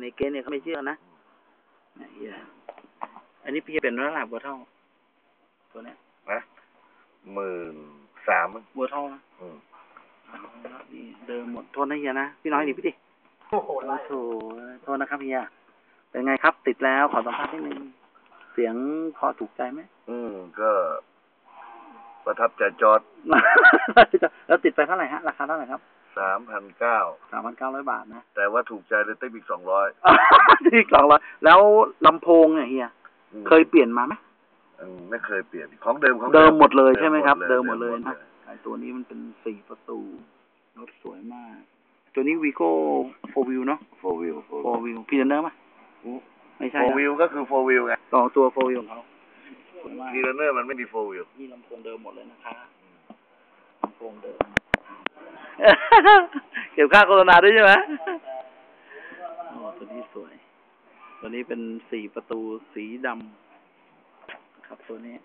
ในเกณฑ์เนี่ยเขาไม่เชื่อนะไอ้เหี้ยอันนี้พี่จะเป็นระดับบัวเท่าตัวเนี้ยนะหมื่นสามมั้งบัวเท่านะอืมนี่เดิมหมดโทษนะเฮียนะพี่น้อยดิพี่ดิโอ้โหโอ้โหโทษนะครับเฮียเป็นไงครับ ติดแล้วขอสัมภาษณ์นิดนึงเสียงพอถูกใจไหมอืมก็ประทับใจจอดแล้วติดไปเท่าไหร่ฮะ ราคาเท่าไหร่ครับ สามพันเก้าสามพันเก้าร้อยบาทนะ แต่ว่าถูกใจเลยเต้อีกสองร้อยที่สองร้อยแล้วลำโพงเนี่ยเฮียเคยเปลี่ยนมาไหมไม่เคยเปลี่ยนของเดิมของเดิมหมดเลยใช่ไหมครับ เดิมหมดเลยดินะไอตัวนี้มันเป็นสี่ประตูรถสวยมาก ตัวนี้วีโก้โฟวิวเนาะโฟวิวโฟวิวพีเดนเนอร์ไหมไม่ใช่โฟนะวิวก็คือโฟวิวไงต่อตัวโฟวิวของเขาสวยมากพีเรเนอร์มันไม่มีโฟวิวนี่ลำโพงเดิมหมดเลยนะคะลำโพงเดิม เก็บค่าโฆษณาด้วยใช่ไหมโอ้ตัวนี้สวย ตัวนี้เป็นสี่ประตูสีดำครับตัวนี้